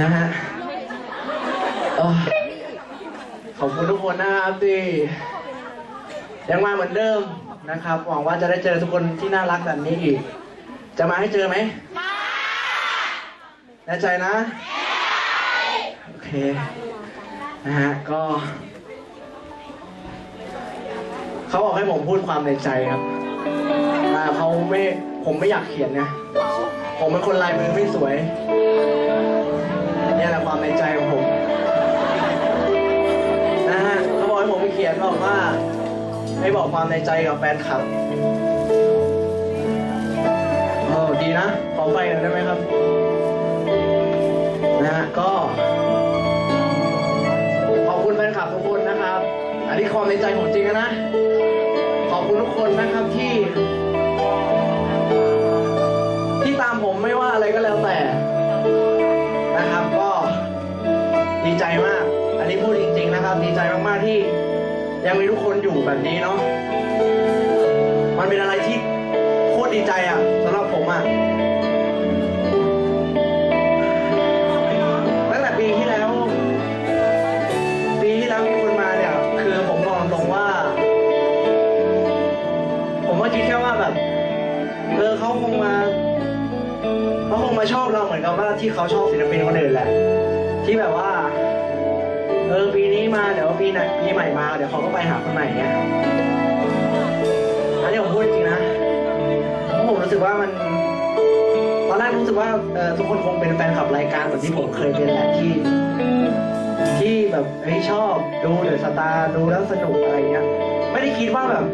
นะฮะขอบคุณทุกคนนะครับที่ยังมาเหมือนเดิมนะครับ หวังว่าจะได้เจอทุกคนที่น่ารักแบบนี้อีก จะมาให้เจอไหมแน่ใจนะ โอเค นะฮะ ก็ เขาบอกให้ผมพูดความในใจครับแต่เขาไม่ ผมไม่อยากเขียนไงผมเป็นคนลายมือไม่สวย นี่แหละความในใจของผมนะฮะเขาบอกให้ผมไปเขียนบอกว่า ให้บอกความในใจกับแฟนคลับเออดีนะ ขอไฟหน่อยได้ไหมครับ นะฮะก็ ขอบคุณแฟนคลับทุกคนนะครับ อันนี้ความในใจของจริงนะ ขอบคุณทุกคนนะครับที่ ยังมีทุกคนอยู่แบบนี้เนาะมันเป็นอะไรที่โคตรดีใจอะสำหรับผมอะตั้งแต่ปีที่แล้ว ปีที่แล้วมีคนมาเนี่ย คือผมบอกตรงว่า ผมก็คิดแค่ว่าแบบเออเขาคงมาเขาคงมาชอบเราเหมือนกับว่าที่เขาชอบศิลปินคนอื่นแหละ ที่แบบว่า เออปีนี้มาเดี๋ยวปีไหนปีใหม่มาเดี๋ยวเขาก็ไปหาคนใหม่เนี่ยอันนี้ผมพูดจริงนะผมรู้สึกว่ามันตอนแรกรู้สึกว่าเออทุกคนคงเป็นแฟนคลับรายการแบบที่ผมเคยเป็นแหละที่ ที่แบบเฮ้ยชอบดูเดอะสตาร์ดูแล้วสนุกอะไรเงี้ย ไม่ได้คิดว่าแบบ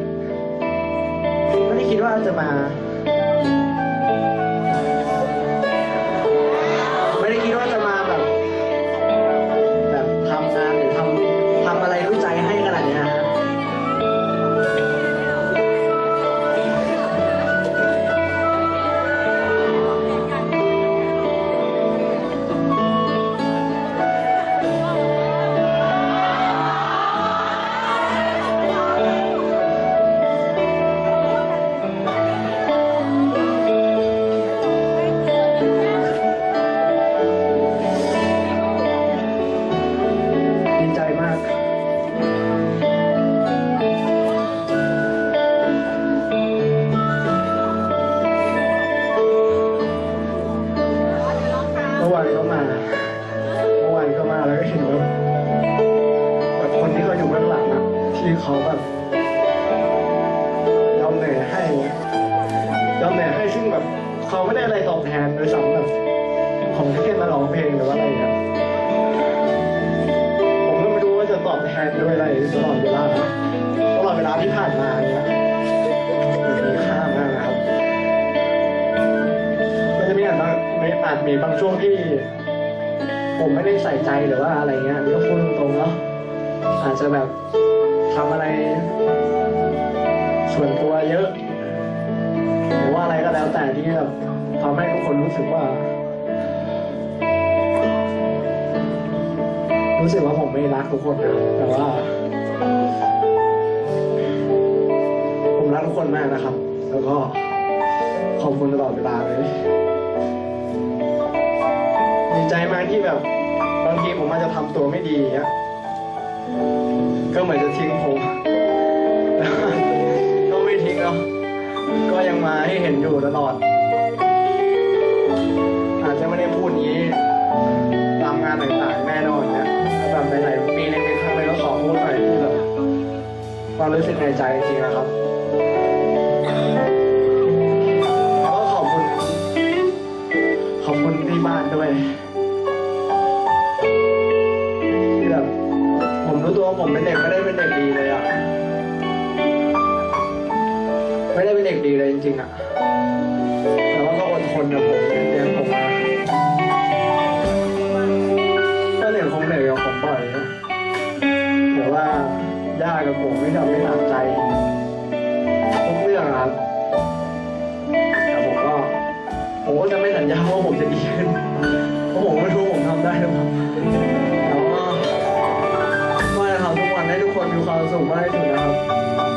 ไม่ได้คิดว่าจะมา มานก็มาเมื่อวานก็มาแล้วก็เห็นแบบแบบคนที่เขาอยู่เบื้องหลังอะที่เขาแบบยอมเหนื่อยให้ยอมเหนื่อยให้ซึ่งแบบเขาไม่ได้อะไรตอบแทนโดยซ้ำแบบผมแค่มาร้องเพลงหรือว่าอะไรอย่างเงี้ยผมก็ไม่รู้ว่าจะตอบแทนด้วยอะไรตลอดเวลาตลอดเวลาที่ผ่านมา ไม่อาจมีบางช่วงที่ ผมไม่ได้ใส่ใจหรือว่าอะไรเงี้ยก็พูดตรงๆเนาะอาจจะแบบทำอะไร ส่วนตัวเยอะหรือว่าอะไรก็แล้วแต่ที่แบบทำให้ทุกคนรู้สึกว่า รู้สึกว่าผมไม่รักทุกคนนะแต่ว่า ผมรักทุกคนมากนะครับ แล้วก็ขอบคุณตลอดเวลาเลย ดีใจมากที่แบบบางทีผมอาจจะทำตัวไม่ดีเงี้ยก็เหมือนจะทิ้งผมก็ไม่ทิ้งเนาะก็ยังมาให้เห็นอยู่ตลอด อาจจะไม่ได้พูดงนี้ตามงานต่างๆแน่นอนเนี่ยแต่แบบหลายๆปีในครั้งเลยก็ขอพูดหน่อยที่แบบความรู้สึกในใจจริงๆนะครับ่บ้านด้วยที่แบบผมรู้ตัวว่าผมเป็นเด็กไม่ได้เป็นเด็กดีเลยอะไม่ได้เป็นเด็กดีเลยจริงๆอะแต่ว่าก็อดทนกับผมเลี้ยงผมมาก็เหนื่อยคงเหนื่อยกับผมบ่อยนะแต่ว่าย่ากับผมไม่ทำไม่ตา ว่าผมจะดีขึ้นเพราะผมไม่รู้ผมทำได้หรือเปล่าแต่ว่าว่นะครับทุกวันให้ทุกคนมีความสุขมากที่สุดนะครับ